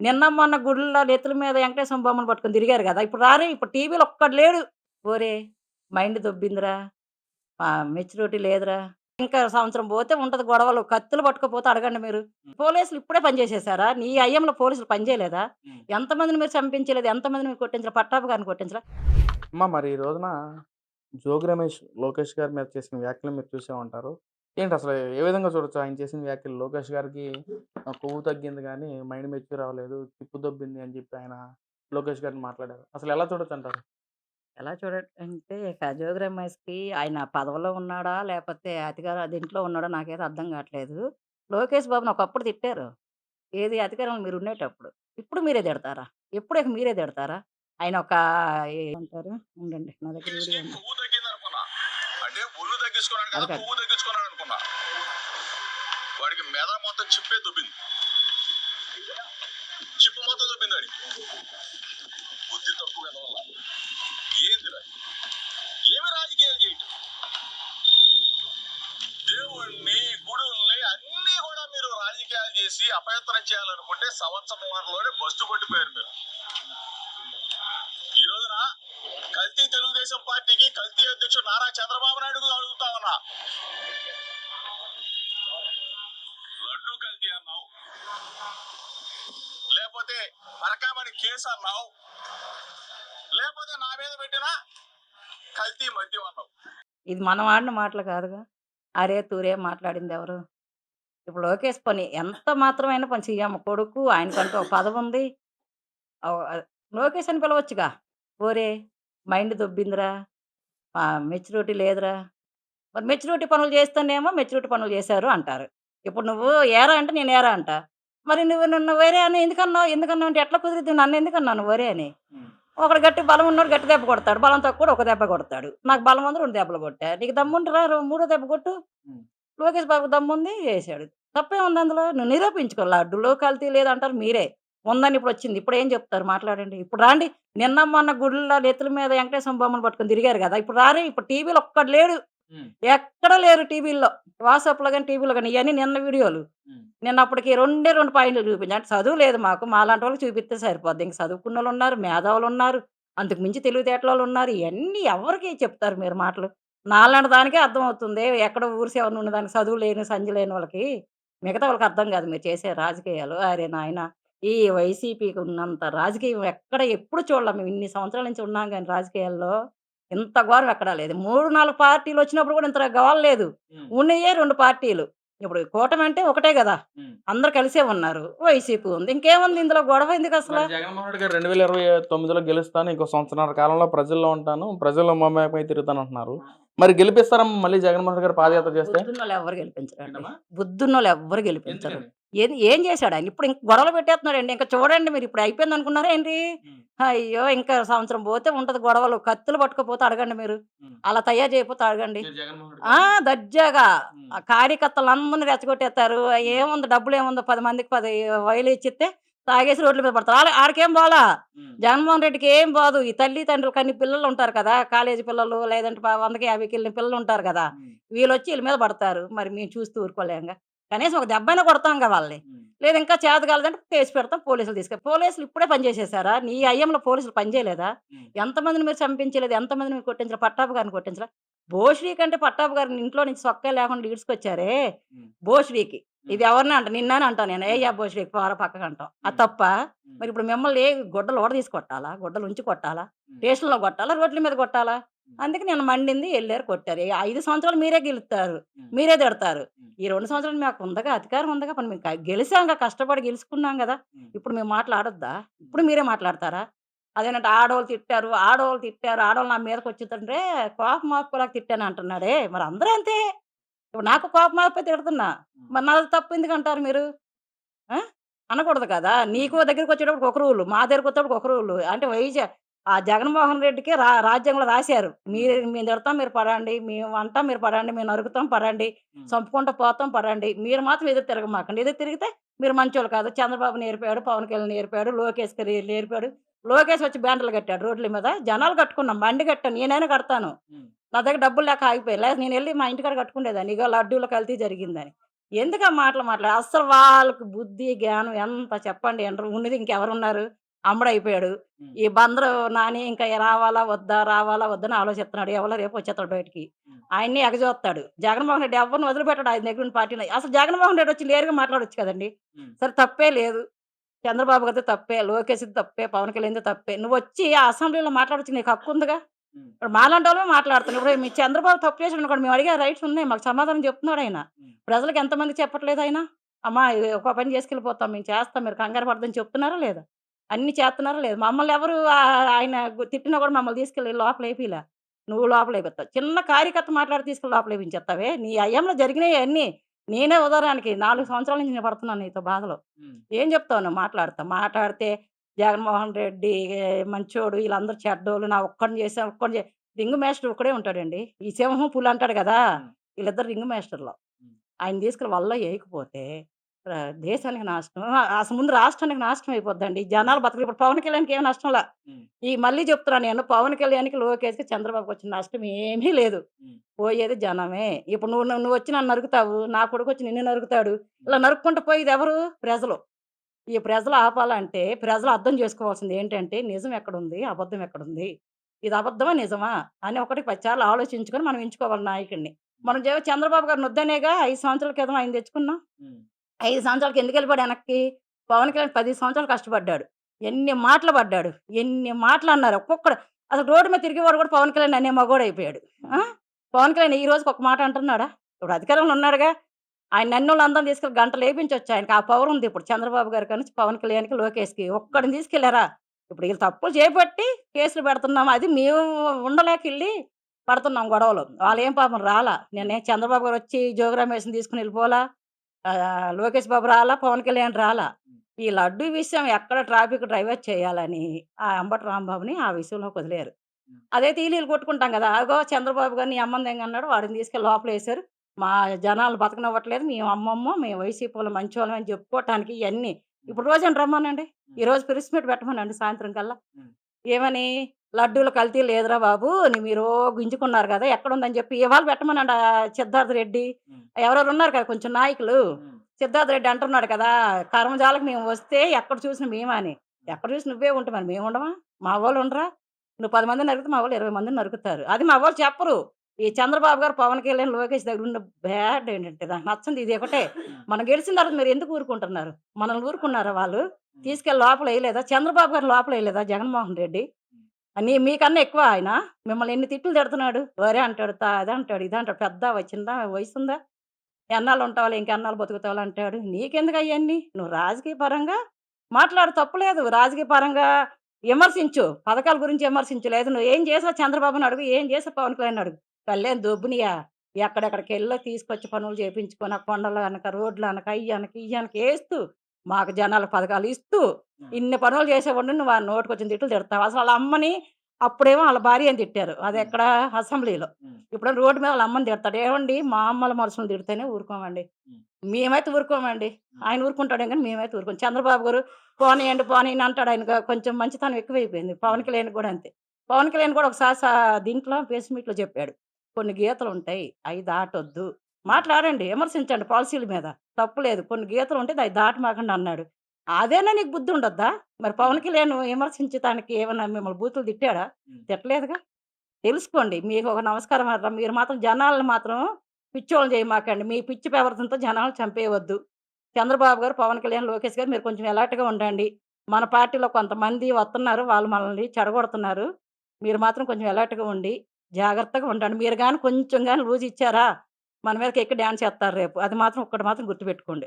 నిన్న మొన్న గుడిలో నెత్తుల మీద వెంకటేశ్వర బొమ్మను పట్టుకొని తిరిగారు కదా. ఇప్పుడు రారే ఇప్పుడు టీవీలో ఒక్కడు లేడు. ఓరే మైండ్ దొబ్బిందిరా. మెచ్యూరిటీ లేదురా. ఇంకా సంవత్సరం పోతే ఉంటది గొడవలు. కత్తులు పట్టుకపోతే అడగండి మీరు. పోలీసులు ఇప్పుడే పనిచేసేసారా నీ అయ్యంలో పోలీసులు పనిచేయలేదా. ఎంతమందిని మీరు చంపించలేదు? ఎంతమందిని మీరు కొట్టించరా పట్టాపు గారిని కొట్టించరా అమ్మ మరి ఈ రోజున జోగి రమేష్ లోకేష్ గారి మీద చేసిన వ్యాఖ్యలు మీరు చూసే ఉంటారు. ఏంటి అసలు ఏ విధంగా చూడొచ్చు? ఆయన చేసిన వ్యాఖ్యలు లోకేష్ గారికి కొవ్వు తగ్గింది కానీ మైండ్ మెచ్యూర్ రావలేదు తిప్పు దొబ్బింది అని చెప్పి ఆయన లోకేష్ గారిని మాట్లాడారు. అసలు ఎలా చూడొచ్చు అంటారు ఎలా చూడంటే జోగి ఆయన పదవిలో ఉన్నాడా? లేకపోతే అధికార దీంట్లో ఉన్నాడా? నాకైతే అర్థం కావట్లేదు. లోకేష్ బాబుని ఒకప్పుడు తిట్టారు. ఏది అధికారంలో మీరు ఉండేటప్పుడు. ఇప్పుడు మీరే తిడతారా? ఎప్పుడు ఇక మీరే తిడతారా? ఆయన ఒక ఏమంటారు? ఉండండి నా దగ్గర వీడియో ఉంది. కొవ్వు తగ్గింది అనుకున్నా అంటే ఒళ్ళు తగ్గించుకున్నాడు కదా. కొవ్వు తగ్గించుకున్నాడు అనుకున్నా. వాడికి మెద మొత్తం చిప్పే దుబ్బింది. చిప్పు మొత్తం దుబ్బింది వాడికి. బుద్ధి తక్కువ కదా వల్ల ఏందిరా? ఏమి రాజకీయాలు చేయటం? దేవుణ్ణి గుడుల్ని అన్ని కూడా మీరు రాజకీయాలు చేసి అపయత్నం చేయాలనుకుంటే సంవత్సరంలోనే బస్సు కొట్టిపోయారు మీరు ఈ రోజున కల్తీ తెలుగుదేశం పార్టీకి కల్తీ అధ్యక్షుడు నారా చంద్రబాబు నాయుడు అడుగుతా ఉన్నా. లడ్డు కల్తీ అన్నావు. లేకపోతే పరకామణి కేసు అన్నావు. లేకపోతే నా మీద పెట్టిన కల్తీ మద్యం అన్నావు. ఇది మనం ఆడిన మాటలు కాదుగా. అరే తూరే మాట్లాడింది ఎవరు? ఇప్పుడు లోకేష్ పని ఎంత మాత్రమైన పని సీఎం కొడుకు ఆయనకంటూ ఒక పదవి ఉంది ఆ, లోకేష్ అని పిలవచ్చుగా. ఓరే మైండ్ దొబ్బిందిరా. మెచ్యూరిటీ లేదురా. మరి మెచ్యూరిటీ పనులు చేస్తేనేమో మెచ్యూరిటీ పనులు చేశారు అంటారు. ఇప్పుడు నువ్వు ఏరా అంటే నేను ఏరా అంట. మరి నువ్వు నన్ను వేరే అని ఎందుకన్నావు? ఎందుకన్నావు అంటే ఎట్లా కుదిరిద్ది? నన్ను ఎందుకన్నాను వరే అని. ఒకడు గట్టి బలం ఉన్నోడు గట్టి దెబ్బ కొడతాడు. బలం తక్కువ ఒక దెబ్బ కొడతాడు. నాకు బలం ఉంది రెండు దెబ్బలు కొట్టా. నీకు దమ్ముంటారా మూడో దెబ్బ కొట్టు. లోకేష్ బాబు దమ్ము ఉంది చేశాడు. తప్పే ఉంది అందులో? నువ్వు నిరూపించుకో. లడ్డులో కల్తీ లేదంటారు మీరే. ఉందని ఇప్పుడు వచ్చింది. ఇప్పుడు ఏం చెప్తారు? మాట్లాడండి. ఇప్పుడు రాండి. నిన్న మొన్న గుడిలో నెత్తుల మీద వెంకటేశ్వర బొమ్మను పట్టుకొని తిరిగారు కదా. ఇప్పుడు రారే ఇప్పుడు టీవీలో ఒక్కడు లేడు. ఎక్కడ లేరు టీవీల్లో. వాట్సాప్లో కానీ టీవీలో కానీ ఇవన్నీ నిన్న వీడియోలు. నిన్న అప్పటికి రెండే రెండు పాయింట్లు చూపించాను అంటే చదువు లేదు మాకు. మాలాంటి వాళ్ళకి చూపిస్తే సరిపోద్ది. ఇంక చదువుకున్న వాళ్ళు ఉన్నారు మేధావులు ఉన్నారు అంతకు మించి తెలివితేటల వాళ్ళు ఉన్నారు. ఇవన్నీ ఎవరికి చెప్తారు మీరు మాటలు? నాలాంటి దానికే అర్థం అవుతుంది. ఎక్కడ ఊరి సేవ ఉన్న దానికి చదువు లేని సంజ లేని వాళ్ళకి మిగతా వాళ్ళకి అర్థం కాదు. మీరు చేసే రాజకీయాలు అరే నాయన ఈ వైసీపీకి ఉన్నంత రాజకీయం ఎక్కడ ఎప్పుడు చూడలేం మేము ఇన్ని సంవత్సరాల నుంచి ఉన్నాం కానీ రాజకీయాల్లో. ఇంత ఘోరం ఎక్కడా లేదు. మూడు నాలుగు పార్టీలు వచ్చినప్పుడు కూడా ఇంత గవాలు లేదు. ఉన్నయే రెండు పార్టీలు. ఇప్పుడు కూటమి అంటే ఒకటే కదా. అందరు కలిసే ఉన్నారు. వైసీపీ ఉంది. ఇంకేముంది ఇందులో గొడవ ఎందుకు అసలు? జగన్మోహన్ రెడ్డి గారు రెండు వేల ఇరవై తొమ్మిదిలో గెలుస్తాను. ఇంకో సంవత్సరాల కాలంలో ప్రజల్లో ఉంటాను. ప్రజల్లో మమ్మకమై తిరుగుతాను అంటున్నారు మరి గెలిపిస్తారమ్మా మళ్ళీ జగన్మోహన్ రెడ్డి గారు పాదయాత్ర చేస్తే? బుద్ధున్నోళ్ళు ఎవరు గెలిపించరు? బుద్ధున్నోళ్ళు ఎవరు గెలిపించరు? ఏది ఏం చేశాడు ఆయన? ఇప్పుడు ఇంక గొడవలు పెట్టేస్తున్నాడు అండి ఇంకా చూడండి మీరు ఇప్పుడు అయిపోయింది అనుకున్నారా ఏంటి. అయ్యో! ఇంకా సంవత్సరం పోతే ఉంటది గొడవలు. కత్తులు పట్టుకపోతే అడగండి మీరు. అలా తయారు చేయకపోతే అడగండి. దర్జాగా కార్యకర్తలు అందరిని రెచ్చగొట్టేస్తారు. ఏముంది? డబ్బులు ఏముందో? పది మందికి పది వైలు ఇచ్చితే తాగేసి రోడ్ల మీద పడతారు. వాళ్ళ- ఆడికేం ఉమ్. జగన్మోహన్ రెడ్డికి ఏం బాదు? ఈ తల్లి తండ్రులు కన్ని పిల్లలు ఉంటారు కదా? కాలేజీ పిల్లలు లేదంటే వందకి యాభైకి వెళ్ళిన పిల్లలు ఉంటారు కదా. వీళ్ళు వచ్చి వీళ్ళ మీద పడతారు. మరి మేము చూస్తూ ఊరుకోలేంగా. కనీసం ఒక దెబ్బైనా కొడతాంగా వాళ్ళని. ఉమ్. లేదు ఇంకా చేత కాలేదంటే కేసు పెడతాం పోలీసులు తీసుకెళ్ళి పోలీసులు ఇప్పుడే పనిచేసేసారా నీ అయ్యంలో పోలీసులు పనిచేయలేదా. ఎంతమందిని మీరు చంపించలేదు? ఎంతమందిని మీరు కొట్టించరా పట్టాపు గారిని కొట్టించరా భోశ్రీ కంటే పట్టాపు గారిని ఇంట్లో నుంచి సొక్కే లేకుండా ఈడ్చుకొచ్చారే? ఉమ్. భోశ్రీకి ఇది ఎవరిని అంట? నిన్ననే అంటాను నేను. ఏ భోశ్రీకి పోర పక్కకు అంటాం. అది తప్ప. మరి ఇప్పుడు మిమ్మల్ని ఏ గుడ్డలు ఓడ తీసి కొట్టాలా? గుడ్డలు ఉంచి కొట్టాలా. స్టేషన్లో కొట్టాలా? రోడ్ల మీద కొట్టాలా? అందుకే నేను మండింది వెళ్ళారు కొట్టారు. ఈ ఐదు సంవత్సరాలు మీరే గెలుస్తారు. మీరే తిడతారు. ఈ రెండు సంవత్సరాలు మాకు ఉందగా అధికారం ఉందగా పని మేము గెలిచాంగా కష్టపడి గెలుచుకున్నాం కదా. ఇప్పుడు మేము మాట్లాడొద్దా? ఇప్పుడు మీరే మాట్లాడతారా? అదేనంటే ఆడవాళ్ళు తిట్టారు ఆడవాళ్ళు తిట్టారు ఆడవాళ్ళు నా మీదకి వచ్చిందంటే కోపం ఆపుకోలేక తిట్టాను అంటున్నాడే మరి అందరూ అంతే. ఇప్పుడు నాకు కోపం ఆపే తిడుతున్నా. మరి నాది తప్పు ఎందుకు అంటారు మీరు? ఆ? అనకూడదు కదా! నీకు దగ్గరికి వచ్చేటప్పుడు ఒక రూలు మా దగ్గరికి వచ్చేటప్పుడు ఒక రూలు. అంటే వైజ ఆ జగన్మోహన్ రెడ్డికి రా రాజ్యాంగంలో రాశారు. మీరు మేము తిడతాం మీరు పడండి. మేము అంటాం మీరు పడండి. మేము నరుకుతాం పడండి. చంపుకుంటూ పోతాం పడండి. మీరు మాత్రం ఎదురు తిరగమాకండి. ఎదురు తిరిగితే మీరు మంచోళ్ళు కాదు. చంద్రబాబు నేర్పాడు పవన్ కళ్యాణ్ నేర్పాడు లోకేష్ నేర్పాడు. లోకేష్ వచ్చి బ్యానర్లు కట్టాడు రోడ్ల మీద. జనాలు కట్టుకున్నాం. బండి కట్టాను నేనైనా కడతాను. నా దగ్గర డబ్బులు లేక ఆగిపోయి లేదు నేను వెళ్ళి మా ఇంటికాడ కట్టుకునేదాన్ని ఇక లడ్డూలో కల్తీ జరిగిందని. ఎందుకు ఆ మాటలు మాట్లాడ అస్సలు వాళ్ళకి బుద్ధి, జ్ఞానం ఎంత చెప్పండి. ఎండ్రు ఉన్నది ఇంకెవరున్నారు? అమ్ముడయిపోయాడు. హ్మ్. ఈ బందరు నాని ఇంకా రావాలా? వద్దా? రావాలా? వద్దని ఆలోచిస్తున్నాడు. ఎవలో రేపు వచ్చేస్తాడు బయటికి. ఆయన్ని ఎగజోస్తాడు. జగన్మోహన్ రెడ్డి ఎవ్వరిని వదిలిపెట్టడు ఆయన దగ్గర పార్టీని. అసలు జగన్మోహన్ రెడ్డి వచ్చి నేరుగా మాట్లాడొచ్చు కదండీ! సరే తప్పే లేదు. చంద్రబాబు గారిది తప్పే, లోకేష్‌ది తప్పే, పవన్ కళ్యాణ్‌ది తప్పే. నువ్వొచ్చి ఆ అసెంబ్లీలో మాట్లాడొచ్చు నీకు హక్కుందిగా. హ్మ్. ఇప్పుడు మాలాంటోళ్ళమే మాట్లాడుతున్నాం. ఇప్పుడు మీ చంద్రబాబు తప్పు చేసాడనుకోండి మేము అడిగే రైట్స్ ఉన్నాయి. మాకు సమాధానం చెప్తున్నాడాయన. హ్మ్. ప్రజలకు ఎంతమందికి చెప్పట్లేదు ఆయన? అమ్మా ఇది ఒక పని చేసుకెళ్ళిపోతాం. మేము చేస్తాం. మీరు కంగారు పడొద్దని చెప్తున్నారా లేదా? అన్నీ చేస్తున్నారా లేదా? మమ్మల్ని ఎవరు ఆయన తిట్టినా కూడా మమ్మల్ని తీసుకెళ్ళి లోపలేపియలా. నువ్వు లోపలేపిత్తావు. చిన్న కార్యకర్త మాట్లాడి తీసుకెళ్ళి లోపలేపించేత్తావే? నీ హయాంలో జరిగినయి అయన్నీ. నేనే ఉదాహరణకి 4 సంవత్సరాల నుంచి నేను పడుతున్నాను నీతో బాధలు. ఏం చెప్తావు నువ్వు మాట్లాడతా? మాట్లాడితే జగన్మోహన్ రెడ్డి మంచోడు, ఈళ్ళందరూ చెడ్డోళ్ళు. నా ఒక్కడిని చేశా, ఒక్కడిని చే రింగ్ మాస్టర్ ఒక్కడే ఉంటాడండి. ఈ సింహం, పులి అంటాడు కదా! వీళ్ళిద్దరు రింగ్ మాస్టర్‌లు. ఆయన తీసుకెళ్ళి వలలో ఏయకపోతే ర దేశానికి నాశనం. అసలు ముందు రాష్ట్రానికి నాశనం అయిపోద్దండి. జనాలు బతకరు. ఇప్పుడు పవన్ కళ్యాణ్‌కి ఏమి నష్టంలా. ఈ మళ్ళీ చెప్తున్నాను నేను పవన్ కళ్యాణ్‌కి, లోకేష్‌కి, చంద్రబాబుకి వచ్చిన నష్టం ఏమీ లేదు. పోయేది జనమే. ఇప్పుడు నువ్వు నువ్వొచ్చి నన్ను నరుకుతావు. నా కొడుకొచ్చి నిన్ను నరుకుతాడు. ఇలా నరుక్కుంటూ పోయేది ఎవరు? ప్రజలు. ఈ ప్రజలు ఆపాలంటే ప్రజలు అర్థం చేసుకోవాల్సింది ఏంటంటే నిజం ఎక్కడుంది? అబద్ధం ఎక్కడుంది? ఇది అబద్ధమా? నిజమా? అని 10 సార్లు ఆలోచించుకొని మనం ఎంచుకోవాలి నాయకుడిని. మనం చంద్రబాబు గారిని వద్దనేగా 5 సంవత్సరాల క్రితం ఆయన తెచ్చుకున్నాం. ఐదు 5 ఎందుకు వెళ్ళిపోయాడు వెనక్కి? పవన్ కళ్యాణ్ 10 సంవత్సరాలు కష్టపడ్డాడు. ఎన్ని మాటలు పడ్డాడు. ఎన్ని మాటలు అన్నారు. ఒక్కొక్కడు అసలు రోడ్డు మీద తిరిగేవాడు కూడా పవన్ కళ్యాణ్ అనే మగోడు అయిపోయాడు పవన్ కళ్యాణ్ ఈ రోజుకి ఒక మాట అంటున్నాడా? ఇప్పుడు అధికారంలో ఉన్నాడుగా. ఆయన నన్ను అందరం తీసుకెళ్ళి గంట లేపించొచ్చు ఆయనకి. ఆ పవర్ ఉంది ఇప్పుడు చంద్రబాబు గారి కానుంచి పవన్ కళ్యాణ్‌కి, లోకేష్‌కి. ఒక్కడిని తీసుకెళ్ళారా? ఇప్పుడు వీళ్ళు తప్పులు చేపట్టి కేసులు పెడుతున్నాం. అది మేము ఉండలేక వెళ్ళి పడుతున్నాం గొడవలు. వాళ్ళేం పాపం రాలా. నేనే చంద్రబాబు గారు వచ్చి జోగ్రామేషన్ తీసుకుని వెళ్ళిపోలా లోకేష్ బాబు రాలా. పవన్ కళ్యాణ్ రాలా. ఈ లడ్డూ విషయం ఎక్కడ ట్రాఫిక్ డైవర్ట్ చేయాలని ఆ అంబటి రాంబాబుని ఆ విషయంలోకి వదిలారు. అదైతే ఈలీలు కొట్టుకుంటాం కదా! అగో చంద్రబాబు గారిని నీ అమ్మంది అన్నాడు. వాడిని తీసుకెళ్ళి లోపలేశారు. మా జనాలను బతకనివ్వట్లేదు. మేము అమ్మమ్మో, మేము వైసీపీలో మంచోళ్ళం అని చెప్పుకోవటానికి ఇయన్నీ. ఇప్పుడు రోజండి రమ్మనండి. ఈరోజు ప్రెస్ మీట్ పెట్టమనండి సాయంత్రం కల్లా. ఏమని? లడ్డూలో కల్తీ లేదురా బాబు. మీరు గుంజుకున్నారు కదా! ఎక్కడుందని చెప్పి ఇవాళ పెట్టమనండి సిద్ధార్థ రెడ్డి. ఎవరెవరు ఉన్నారు కదా! కొంచెం నాయకులు. సిద్ధార్థ రెడ్డి అంటున్నాడు కదా! కర్మజాలకు మేము వస్తే ఎక్కడ చూసినా మేమా అని. ఎక్కడ చూసి నువ్వే ఉంటే మరి మేము ఉండమా? మా వోళ్ళు ఉండరా? నువ్వు 10 మందిని నరికితే మా వోళ్ళు 20 మందిని నరుకుతారు. అది మా వోళ్ళు చెప్పరు. ఈ చంద్రబాబు గారు, పవన్ కళ్యాణ్, లోకేష్ దగ్గర ఉన్న బ్యాడ్ ఏంటంటే నాకు నచ్చంది ఇది ఒకటే. మనం గెలిచిన తర్వాత మీరు ఎందుకు ఊరుకుంటున్నారు? మనల్ని ఊరుకున్నారా వాళ్ళు? తీసుకెళ్ళి లోపల ఎయలేదా? చంద్రబాబు గారు లోపల ఎయలేదా జగన్మోహన్ రెడ్డి? నీ మీకన్నా ఎక్కువ ఆయన. మిమ్మల్ని ఎన్ని తిట్లు తిడుతున్నాడు. వరే అంటాడు, త అంటాడు ఇదంటాడు. వచ్చిందా వయసు వయసుందా? ఎన్నాళ్ళు ఉంటావాలి ఇంకెన్నాళ్ళు బతుకుతావాలి అంటాడు. నీకెందుకు అవన్నీ నువ్వు రాజకీయ పరంగా మాట్లాడు తప్పులేదు. రాజకీయ పరంగా విమర్శించు. పథకాల గురించి విమర్శించు. లేదు నువ్వు ఏం చేసావు చంద్రబాబుని అడుగు. ఏం చేసావు పవన్ కళ్యాణ్ అడుగు. కళ్యాణ్ దొబ్బునియా? ఎక్కడెక్కడికెళ్ళో తీసుకొచ్చి పనులు చేపించుకొని ఆ కొండలు అనక, రోడ్లు అనక, అయ్యనక, ఇయ్యనక వేస్తూ మాకు జనాలకు పథకాలు ఇస్తూ. ఇన్ని పనులు చేసేవాడిని నువ్వు ఆ నోటికొచ్చిన తిట్లు తిడతావు. అసలు ఆళ్ళ అమ్మని అప్పుడేమో ఆళ్ళ భార్యని తిట్టారు. హ్మ్. అదెక్కడ అసెంబ్లీలో. హ్మ్. ఇప్పుడేమో రోడ్డు మీద వాళ్ళ అమ్మని తిడతాడు. ఏవండి మా అమ్మల మనుషుల్ని తిడితేనే ఊరుకోమండి. మేమైతే ఊరుకోమండి. ఆయన ఊరుకుంటాడేమో గానీ మేమైతే ఊరుకోం. చంద్రబాబు గారు పోనీయండి, పోనీయండి అంటాడు. ఆయనకు కొంచెం మంచితనం ఎక్కువైపోయింది. పవన్ కళ్యాణ్‌కి కూడా అంతే. పవన్ కళ్యాణ్ కూడా ఒకసారి దీంట్లో ప్రెస్ మీట్‌లో చెప్పాడు. కొన్ని గీతలుంటాయి. అయి దాటొద్దు. మాట్లాడండి. విమర్శించండి పాలసీల మీద. తప్పు లేదు. కొన్ని గీతలుంటాయి అయి దాటమాకండి అన్నాడు. అదేనా నీకు బుద్ధి ఉండొద్దా? మరి పవన్ కళ్యాణ్ విమర్శించటానికి ఏమన్నా మిమ్మల్ని బూతులు తిట్టాడా? తిట్టలేదుగా. తెలుసుకోండి. మీకు ఒక నమస్కారం అర్రా మీరు మాత్రం జనాల్ని మాత్రం పిచ్చోళ్ళని చేయమాకండి. మీ పిచ్చి ప్రవర్తనతో జనాల్ని చంపేయవద్దు. చంద్రబాబు గారు, పవన్ కళ్యాణ్, లోకేష్ గారు మీరు కొంచెం అలర్ట్‌గా ఉండండి. మన పార్టీలో కొంతమంది వస్తున్నారు. వాళ్ళు మనల్ని చెడగొడుతున్నారు. మీరు మాత్రం కొంచెం అలర్ట్‌గా ఉండి జాగ్రత్తగా ఉండండి. మీరు గాని కొంచెం గాని లూజ్ ఇచ్చారా మన మీదకి ఎక్కి డాన్స్ చేస్తారు రేపు. అది మాత్రం ఒక్కటి మాత్రం గుర్తుపెట్టుకోండి.